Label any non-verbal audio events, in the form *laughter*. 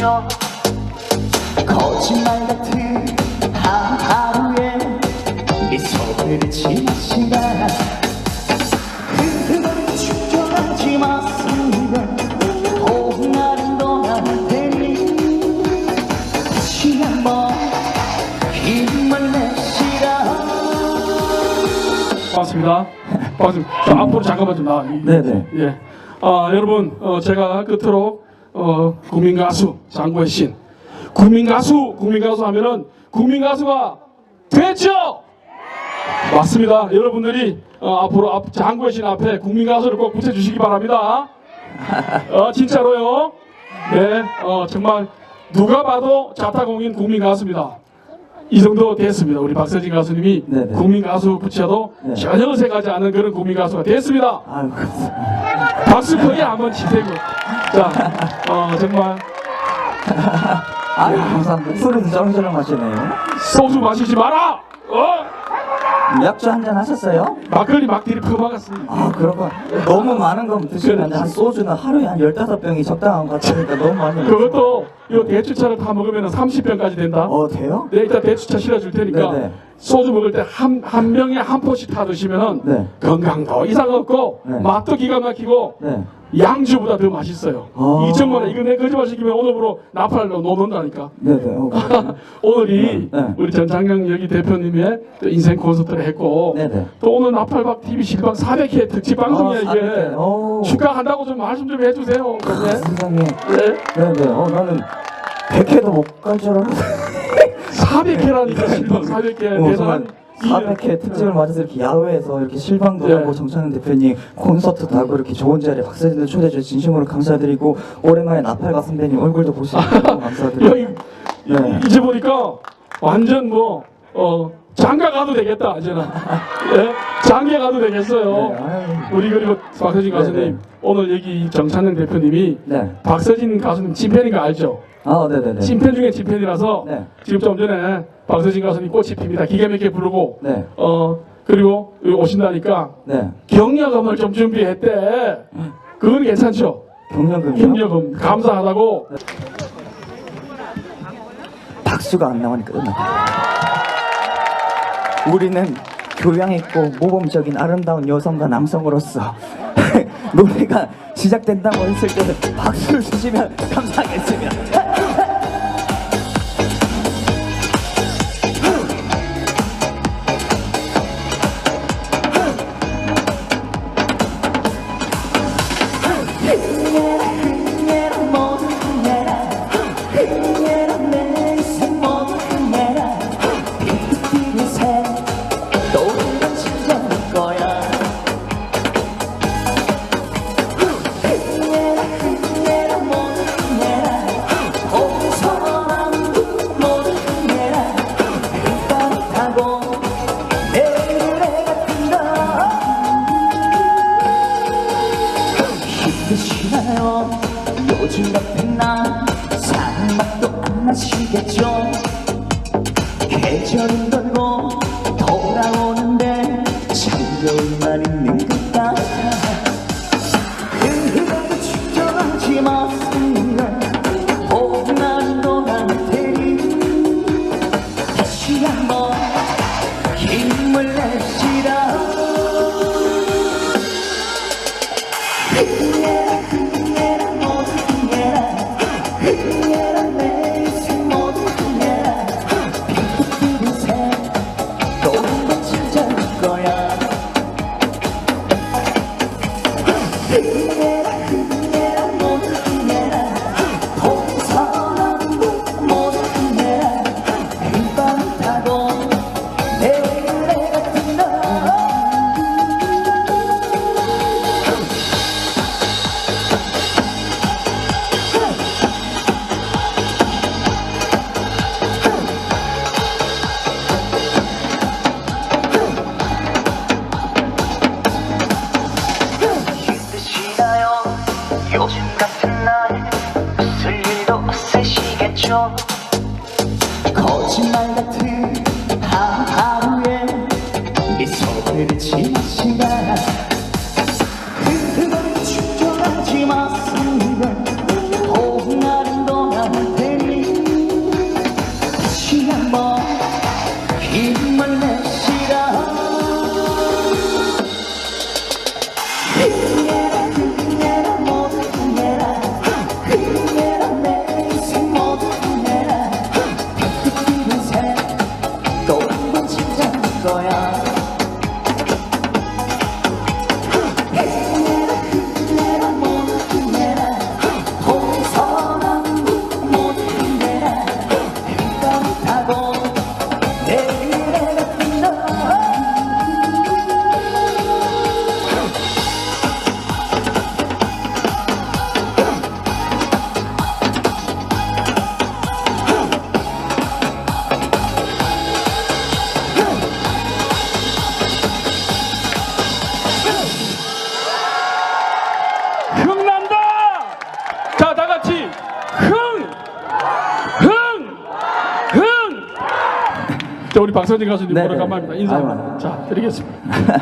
마시겠죠 거짓말 같은 하루에 마습니다 떠날 테니 다시 한번 힘을 내시라 반갑습니다. 반갑습니다. 저 앞으로 잠깐만 좀 나와. 네네. 예. 아, 여러분, 어, 제가 끝으로 어, 국민 가수 장구의 신. 국민 가수, 국민 가수 하면은 국민 가수가 됐죠? 맞습니다. 여러분들이 어, 앞으로 앞, 장구의 신 앞에 국민 가수를 꼭 붙여주시기 바랍니다. 어, 진짜로요. 네, 어, 정말 누가 봐도 자타공인 국민 가수입니다. 이 정도 됐습니다. 우리 박서진 가수님이 네네. 국민 가수 붙여도 네. 전혀 어색하지 않은 그런 국민 가수가 됐습니다. 아유. 박수 크게 한번 치세요. 자, 어, 정말 *laughs* 아유, 감사합니다. 목소리도 쩌렁쩌렁 하시네요. 소주 마시지 마라. 어? 약주 한잔 하셨어요? 막걸리 막들이 퍼박았습니다. 아, 그렇군. 너무 많은 거 드시면. 한 소주는 하루에 한 15병이 적당한 것 같으니까 너무 많이. 그것도 이 대추차를 타 먹으면 30병까지 된다. 어, 돼요? 네, 일단 대추차 실어줄 테니까 네네. 소주 먹을 때 한 한 병에 한 포씩 타 드시면은 네. 건강도 이상 없고 네. 맛도 기가 막히고 네. 양주보다 더 맛있어요. 아. 2천만 원 이거 내 거짓말 시키면 오늘부로 나팔로 놓는다니까. 네네. 어, *laughs* 오늘이 네, 네. 우리 전장영 여기 대표님의 또 인생 콘서트를 했고 네네. 또 오늘 나팔박 TV 실방 400회 특집 방송이야 아, 이게 400회. 오. 축하한다고 좀 말씀 좀 해주세요. 아, 네. 세상에. 네. 네네. 어, 나는 100회도 못 갈 줄 알았는데. 400회라니까 실방 400회 어, 정말 400회 특집을 맞아서 이렇게 야외에서 이렇게 실방도 네. 하고 정찬은 대표님 콘서트도 하고 이렇게 좋은 자리에 박사님들 초대해 주셔서 진심으로 감사드리고 오랜만에 나팔가 선배님 얼굴도 보시고 너무 감사드리고 *laughs* 여기 네. 이제 보니까 완전 뭐 어, 장가 가도 되겠다 이제는 *laughs* 예? 장계 가도 되겠어요. 네. 우리 그리고 박서진 가수님 네, 네. 오늘 여기 정찬영 대표님이 네. 박서진 가수님 찐팬인 거 알죠? 아, 네네네. 찐팬 중에 찐팬이라서 네. 지금 좀 전에 박서진 가수님 꽃이 핍니다. 기가 막히게 부르고 네. 어 그리고 여기 오신다니까 네. 격려금을 좀 준비했대. 그건 괜찮죠? 경력금이요? 격려금 감사하다고 박수가 안 나오니까 끝나. 우리는 교양 있고 모범적인 아름다운 여성과 남성으로서 *laughs* 노래가 시작된다고 했을 때는 박수를 주시면 감사하겠습니다. 나시겠죠? 계절은 돌고 돌아오는데 참 겨울만 있는 것 같아. 그래도 축전하지 마습니다 봄날 돌아올 테니 다시 한번 힘을 내시라 없으시겠죠? 거짓말 같은 하루에 미소를 지마시다 দয়া। 흥난다! 자, 다 같이 흥! 흥! 흥! 자, 우리 박선진 가수님 네, 오래간만입니다. 인사 아유. 한번 자, 드리겠습니다. *laughs*